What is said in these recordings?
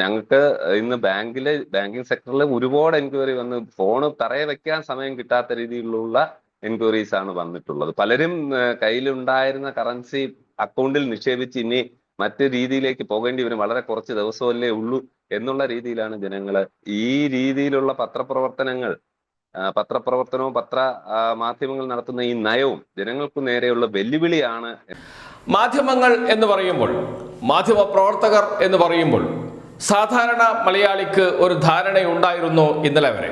ഞങ്ങൾക്ക് ഇന്ന് ബാങ്കിലെ ബാങ്കിങ് സെക്ടറിൽ ഒരുപാട് എൻക്വയറി വന്ന് ഫോണ് തറയെ വെക്കാൻ സമയം കിട്ടാത്ത രീതിയിലുള്ള എൻക്വയറീസ് ആണ് വന്നിട്ടുള്ളത്. പലരും കയ്യിലുണ്ടായിരുന്ന കറൻസി അക്കൗണ്ടിൽ നിക്ഷേപിച്ച് ഇനി മറ്റു രീതിയിലേക്ക് പോകേണ്ടി വരും. വളരെ കുറച്ച് ദിവസമല്ലേ ഉള്ളൂ എന്നുള്ള രീതിയിലാണ് ജനങ്ങൾ ഈ രീതിയിലുള്ള പത്രപ്രവർത്തനങ്ങൾ പത്രപ്രവർത്തനവും പത്ര മാധ്യമങ്ങൾ നടത്തുന്ന ഈ നയവും ജനങ്ങൾക്ക് നേരെയുള്ള വെല്ലുവിളിയാണ് മാധ്യമങ്ങൾ എന്ന് പറയുമ്പോൾ മാധ്യമ പ്രവർത്തകർ എന്ന് പറയുമ്പോൾ സാധാരണ മലയാളിക്ക് ഒരു ധാരണയുണ്ടായിരുന്നു ഇന്നലെ വരെ.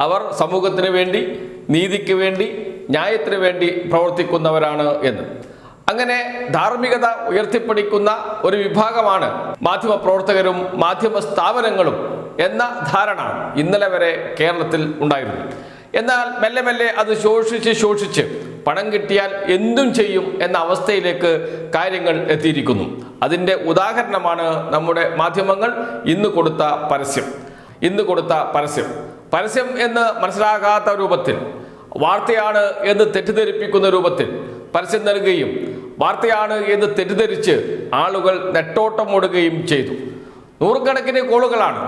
അവർ സമൂഹത്തിന് വേണ്ടി നീതിക്ക് വേണ്ടി ന്യായത്തിന് വേണ്ടി പ്രവർത്തിക്കുന്നവരാണ് എന്ന്. അങ്ങനെ ധാർമ്മികത ഉയർത്തിപ്പിടിക്കുന്ന ഒരു വിഭാഗമാണ് മാധ്യമ പ്രവർത്തകരും മാധ്യമ സ്ഥാപനങ്ങളും എന്ന ധാരണ ഇന്നലെ വരെ കേരളത്തിൽ ഉണ്ടായിരുന്നു. എന്നാൽ മെല്ലെ മെല്ലെ അത് ശോഷിച്ച് ശോഷിച്ച് പണം കിട്ടിയാൽ എന്തും ചെയ്യും എന്ന അവസ്ഥയിലേക്ക് കാര്യങ്ങൾ എത്തിയിരിക്കുന്നു. അതിന്റെ ഉദാഹരണമാണ് നമ്മുടെ മാധ്യമങ്ങൾ ഇന്ന് കൊടുത്ത പരസ്യം. ഇന്ന് കൊടുത്ത പരസ്യം. പരസ്യം എന്ന് മനസ്സിലാകാത്ത രൂപത്തിൽ വാർത്തയാണ് എന്ന് തെറ്റിദ്ധരിപ്പിക്കുന്ന രൂപത്തിൽ പരസ്യം നൽകുകയും വാർത്തയാണ് എന്ന് തെറ്റിദ്ധരിച്ച് ആളുകൾ നെട്ടോട്ടം ഓടുകയും ചെയ്തു. നൂറുകണക്കിന് കോളുകളാണ്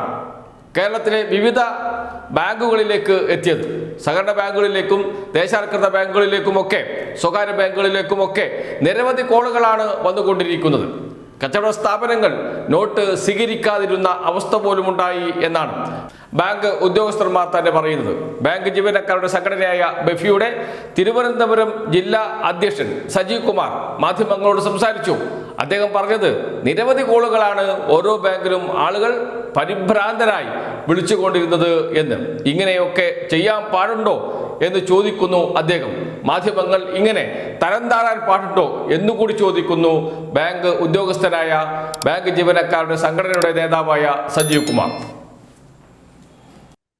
കേരളത്തിലെ വിവിധ ബാങ്കുകളിലേക്ക് എത്തിയത്. സഹകരണ ബാങ്കുകളിലേക്കും ദേശാൽകൃത ബാങ്കുകളിലേക്കുമൊക്കെ സ്വകാര്യ ബാങ്കുകളിലേക്കുമൊക്കെ നിരവധി കോളുകളാണ് വന്നുകൊണ്ടിരിക്കുന്നത്. കച്ചവട സ്ഥാപനങ്ങൾ നോട്ട് സ്വീകരിക്കാതിരുന്ന അവസ്ഥ പോലും ഉണ്ടായി എന്നാണ് ബാങ്ക് ഉദ്യോഗസ്ഥന്മാർ തന്നെ പറയുന്നത്. ബാങ്ക് ജീവനക്കാരുടെ സംഘടനയായ ബെഫിയുടെ തിരുവനന്തപുരം ജില്ലാ അധ്യക്ഷൻ സജീവ് കുമാർ മാധ്യമങ്ങളോട് സംസാരിച്ചു. അദ്ദേഹം പറഞ്ഞത് നിരവധി കോളുകളാണ് ഓരോ ബാങ്കിലും ആളുകൾ പരിഭ്രാന്തരായി വിളിച്ചുകൊണ്ടിരുന്നത് എന്ന്. ഇങ്ങനെയൊക്കെ ചെയ്യാൻ പാടുണ്ടോ എന്ന് ചോദിക്കുന്നു അദ്ദേഹം. മാധ്യമങ്ങൾ ഇങ്ങനെ തരം താഴാൻ പാടുണ്ടോ എന്നുകൂടി ചോദിക്കുന്നു ബാങ്ക് ഉദ്യോഗസ്ഥനായ ബാങ്ക് ജീവനക്കാരുടെ സംഘടനയുടെ നേതാവായ സജീവ് കുമാർ.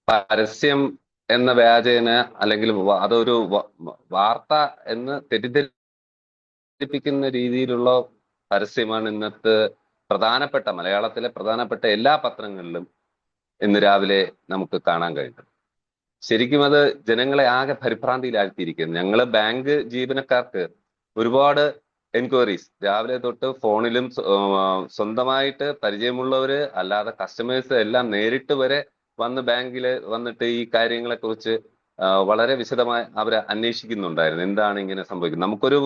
പരസ്യം എന്ന വ്യാജേന അല്ലെങ്കിൽ അതൊരു വാർത്ത എന്ന് തെറ്റിദ്ധരിപ്പിക്കുന്ന രീതിയിലുള്ള പരസ്യമാണ് ഇന്നത്തെ പ്രധാനപ്പെട്ട മലയാളത്തിലെ പ്രധാനപ്പെട്ട എല്ലാ പത്രങ്ങളിലും ഇന്ന് രാവിലെ നമുക്ക് കാണാൻ കഴിഞ്ഞത്. ശരിക്കും അത് ജനങ്ങളെ ആകെ പരിഭ്രാന്തിയിലാഴ്ത്തിയിരിക്കുന്നു. ഞങ്ങൾ ബാങ്ക് ജീവനക്കാർക്ക് ഒരുപാട് എൻക്വയറീസ് രാവിലെ തൊട്ട് ഫോണിലും സ്വന്തമായിട്ട് പരിചയമുള്ളവര് അല്ലാതെ കസ്റ്റമേഴ്സ് എല്ലാം നേരിട്ട് വരെ വന്ന് ബാങ്കിൽ വന്നിട്ട് ഈ കാര്യങ്ങളെ കുറിച്ച് വളരെ വിശദമായി അവരെ അന്വേഷിക്കുന്നുണ്ടായിരുന്നു. എന്താണ് ഇങ്ങനെ സംഭവിക്കുന്നത്? നമുക്കൊരു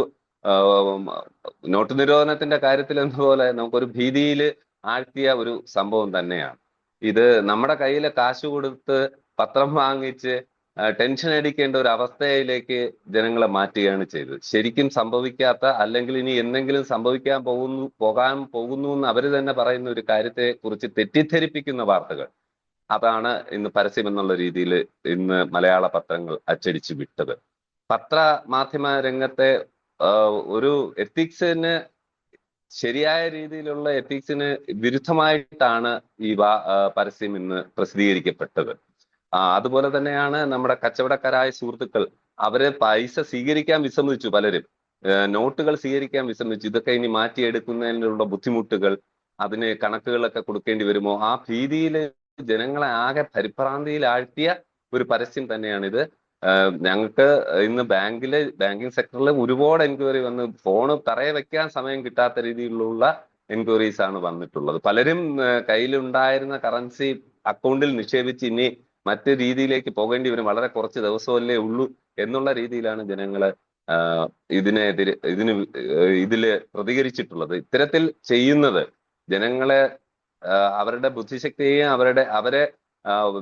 നോട്ട് നിരോധനത്തിന്റെ കാര്യത്തിൽ എന്നപോലെ നമുക്കൊരു ഭീതിയിൽ ആഴ്ത്തിയ ഒരു സംഭവം തന്നെയാണ്. ഇത് നമ്മുടെ കയ്യിലെ കാശ് കൊടുത്ത് പത്രം വാങ്ങിച്ച് ടെൻഷൻ അടിക്കേണ്ട ഒരു അവസ്ഥയിലേക്ക് ജനങ്ങളെ മാറ്റുകയാണ് ചെയ്തത്. ശരിക്കും സംഭവിക്കാത്ത അല്ലെങ്കിൽ ഇനി എന്തെങ്കിലും സംഭവിക്കാൻ പോകുന്നു പോകാൻ പോകുന്നു എന്ന് അവർ തന്നെ പറയുന്ന ഒരു കാര്യത്തെ കുറിച്ച് തെറ്റിദ്ധരിപ്പിക്കുന്ന വാർത്തകൾ. അതാണ് ഇന്ന് പരസ്യം എന്നുള്ള രീതിയിൽ ഇന്ന് മലയാള പത്രങ്ങൾ അച്ചടിച്ചു വിട്ടത്. പത്ര മാധ്യമ രംഗത്തെ ഒരു എത്തിക്സിന് ശരിയായ രീതിയിലുള്ള എത്തിക്സിന് വിരുദ്ധമായിട്ടാണ് ഈ പരസ്യം ഇന്ന് പ്രസിദ്ധീകരിക്കപ്പെട്ടത്. അതുപോലെ തന്നെയാണ് നമ്മുടെ കച്ചവടക്കാരായ സുഹൃത്തുക്കൾ അവരെ പൈസ സ്വീകരിക്കാൻ വിസമ്മതിച്ചു പലരും. നോട്ടുകൾ സ്വീകരിക്കാൻ വിസമ്മതിച്ചു. ഇതൊക്കെ ഇനി മാറ്റിയെടുക്കുന്നതിനുള്ള ബുദ്ധിമുട്ടുകൾ അതിന് കണക്കുകളൊക്കെ കൊടുക്കേണ്ടി വരുമോ? ആ ഭീതിയിൽ ജനങ്ങളെ ആകെ പരിഭ്രാന്തിയിലാഴ്ത്തിയ ഒരു പരസ്യം തന്നെയാണിത്. ഞങ്ങൾക്ക് ഇന്ന് ബാങ്കിൽ ബാങ്കിങ് സെക്ടറിൽ ഒരുപാട് എൻക്വയറി വന്ന് ഫോണ് തറയെ വെക്കാൻ സമയം കിട്ടാത്ത രീതിയിലുള്ള എൻക്വയറീസ് ആണ് വന്നിട്ടുള്ളത്. പലരും കയ്യിലുണ്ടായിരുന്ന കറൻസി അക്കൗണ്ടിൽ നിക്ഷേപിച്ച് ഇനി മറ്റു രീതിയിലേക്ക് പോകേണ്ടി വരും. വളരെ കുറച്ച് ദിവസമല്ലേ ഉള്ളൂ എന്നുള്ള രീതിയിലാണ് ജനങ്ങൾ ഇതിനെതിരെ ഇതിന് ഇതിൽ പ്രതികരിച്ചിട്ടുള്ളത്. ഇത്തരത്തിൽ ചെയ്യുന്നത് ജനങ്ങളെ അവരുടെ ബുദ്ധിശക്തിയെയും അവരുടെ അവരെ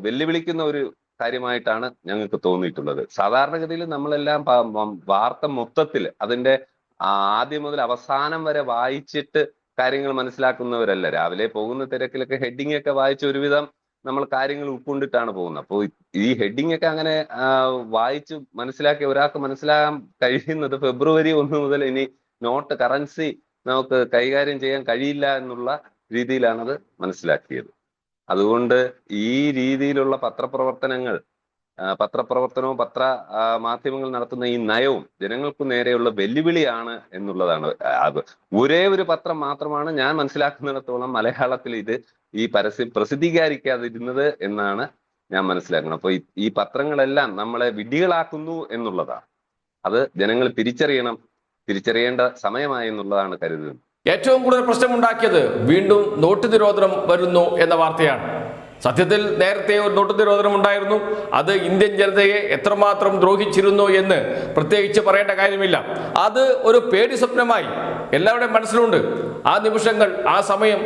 വെല്ലുവിളിക്കുന്ന ഒരു കാര്യമായിട്ടാണ് ഞങ്ങൾക്ക് തോന്നിയിട്ടുള്ളത്. സാധാരണഗതിയിൽ നമ്മളെല്ലാം വാർത്ത മൊത്തത്തിൽ അതിന്റെ ആദ്യം മുതൽ അവസാനം വരെ വായിച്ചിട്ട് കാര്യങ്ങൾ മനസ്സിലാക്കുന്നവരല്ല. രാവിലെ പോകുന്ന തിരക്കിലൊക്കെ ഹെഡിങ് ഒക്കെ വായിച്ച് ഒരുവിധം നമ്മൾ കാര്യങ്ങൾ ഉൾക്കൊണ്ടിട്ടാണ് പോകുന്നത്. അപ്പോൾ ഈ ഹെഡിങ് ഒക്കെ അങ്ങനെ വായിച്ച് മനസ്സിലാക്കി ഒരാൾക്ക് മനസ്സിലാകാൻ കഴിയുന്നത് ഫെബ്രുവരി ഒന്ന് മുതൽ ഇനി നോട്ട് കറൻസി നമുക്ക് കൈകാര്യം ചെയ്യാൻ കഴിയില്ല എന്നുള്ള രീതിയിലാണത് മനസ്സിലാക്കിയത്. അതുകൊണ്ട് ഈ രീതിയിലുള്ള പത്രപ്രവർത്തനങ്ങൾ പത്രപ്രവർത്തനവും പത്ര മാധ്യമങ്ങൾ നടത്തുന്ന ഈ നയവും ജനങ്ങൾക്ക് നേരെയുള്ള വെല്ലുവിളിയാണ് എന്നുള്ളതാണ്. ഒരേ ഒരു പത്രം മാത്രമാണ് ഞാൻ മനസ്സിലാക്കുന്നിടത്തോളം മലയാളത്തിൽ ഇത് ഈ പരസ്യം പ്രസിദ്ധീകരിക്കാതിരുന്നത് എന്നാണ് ഞാൻ മനസ്സിലാക്കുന്നത്. അപ്പൊ ഈ- പത്രങ്ങളെല്ലാം നമ്മളെ വിഡ്ഢികളാക്കുന്നു എന്നുള്ളതാണ്. അത് ജനങ്ങൾ തിരിച്ചറിയണം തിരിച്ചറിയേണ്ട സമയമായി എന്നുള്ളതാണ് കരുതുന്നത്. ഏറ്റവും കൂടുതൽ പ്രശ്നമുണ്ടാക്കിയത് വീണ്ടും നോട്ട് നിരോധനം വരുന്നു എന്ന വാർത്തയാണ്. സത്യത്തിൽ നേരത്തെ ഒരു നോട്ട് നിരോധനം ഉണ്ടായിരുന്നു. അത് ഇന്ത്യൻ ജനതയെ എത്രമാത്രം ദ്രോഹിച്ചിരുന്നു എന്ന് പ്രത്യേകിച്ച് പറയേണ്ട കാര്യമില്ല. അത് ഒരു പേടി സ്വപ്നമായി എല്ലാവരുടെയും മനസ്സിലുണ്ട്. ആ നിമിഷങ്ങൾ ആ സമയം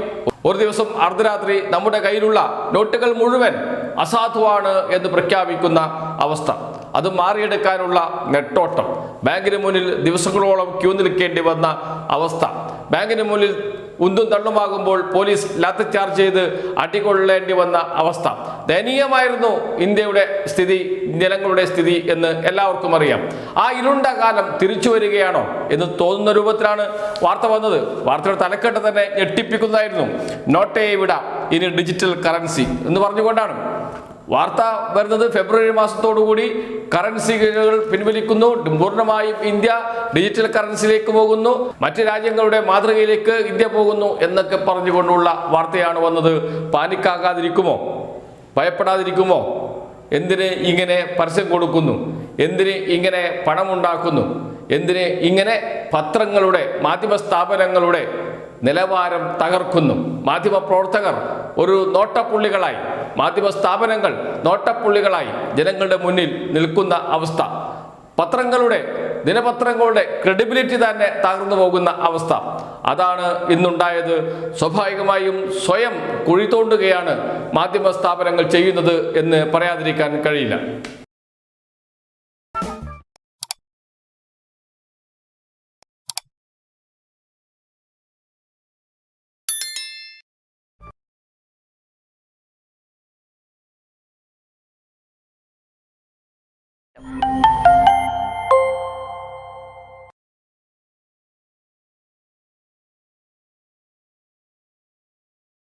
ഒരു ദിവസം അർദ്ധരാത്രി നമ്മുടെ കയ്യിലുള്ള നോട്ടുകൾ മുഴുവൻ അസാധുവാണ് എന്ന് പ്രഖ്യാപിക്കുന്ന അവസ്ഥ. അത് മാറിയെടുക്കാനുള്ള നെട്ടോട്ടം. ബാങ്കിന് മുന്നിൽ ദിവസങ്ങളോളം ക്യൂ നിൽക്കേണ്ടി വന്ന അവസ്ഥ. ബാങ്കിന് മുന്നിൽ ഉന്തും തള്ളുമാകുമ്പോൾ പോലീസ് ലാത്തി ചാർജ് ചെയ്ത് അടികൊള്ളേണ്ടി വന്ന അവസ്ഥ. ദയനീയമായിരുന്നു ഇന്ത്യയുടെ സ്ഥിതി ജനങ്ങളുടെ സ്ഥിതി എന്ന് എല്ലാവർക്കും അറിയാം. ആ ഇരുണ്ട കാലം തിരിച്ചു വരികയാണോ എന്ന് തോന്നുന്ന രൂപത്തിലാണ് വാർത്ത വന്നത്. വാർത്തയുടെ തലക്കെട്ട് തന്നെ ഞെട്ടിപ്പിക്കുന്നതായിരുന്നു. നോട്ടേ വിട ഇനി ഡിജിറ്റൽ കറൻസി എന്ന് പറഞ്ഞുകൊണ്ടാണ് വാർത്ത വരുന്നത് ഫെബ്രുവരി മാസത്തോടുകൂടി കറൻസികൾ പിൻവലിക്കുന്നു. പൂർണമായും ഇന്ത്യ ഡിജിറ്റൽ കറൻസിയിലേക്ക് പോകുന്നു. മറ്റ് രാജ്യങ്ങളുടെ മാതൃകയിലേക്ക് ഇന്ത്യ പോകുന്നു എന്നൊക്കെ പറഞ്ഞുകൊണ്ടുള്ള വാർത്തയാണ് വന്നത്. പാനിക്കാകാതിരിക്കുമോ? ഭയപ്പെടാതിരിക്കുമോ? എന്തിന് ഇങ്ങനെ പരസ്യം കൊടുക്കുന്നു? എന്തിന് ഇങ്ങനെ പണമുണ്ടാക്കുന്നു? എന്തിന് ഇങ്ങനെ പത്രങ്ങളുടെ മാധ്യമ സ്ഥാപനങ്ങളുടെ നിലവാരം തകർക്കുന്നു? മാധ്യമ പ്രവർത്തകർ ഒരു നോട്ടപ്പുള്ളികളായി. മാധ്യമ സ്ഥാപനങ്ങൾ നോട്ടപ്പുള്ളികളായി ജനങ്ങളുടെ മുന്നിൽ നിൽക്കുന്ന അവസ്ഥ. പത്രങ്ങളുടെ ദിനപത്രങ്ങളുടെ ക്രെഡിബിലിറ്റി തന്നെ തകർന്നു പോകുന്ന അവസ്ഥ. അതാണ് ഇന്നുണ്ടായത്. സ്വാഭാവികമായും സ്വയം കുഴി തോണ്ടുകയാണ് മാധ്യമ സ്ഥാപനങ്ങൾ ചെയ്യുന്നത് എന്ന് പറയാതിരിക്കാൻ കഴിയില്ല. you.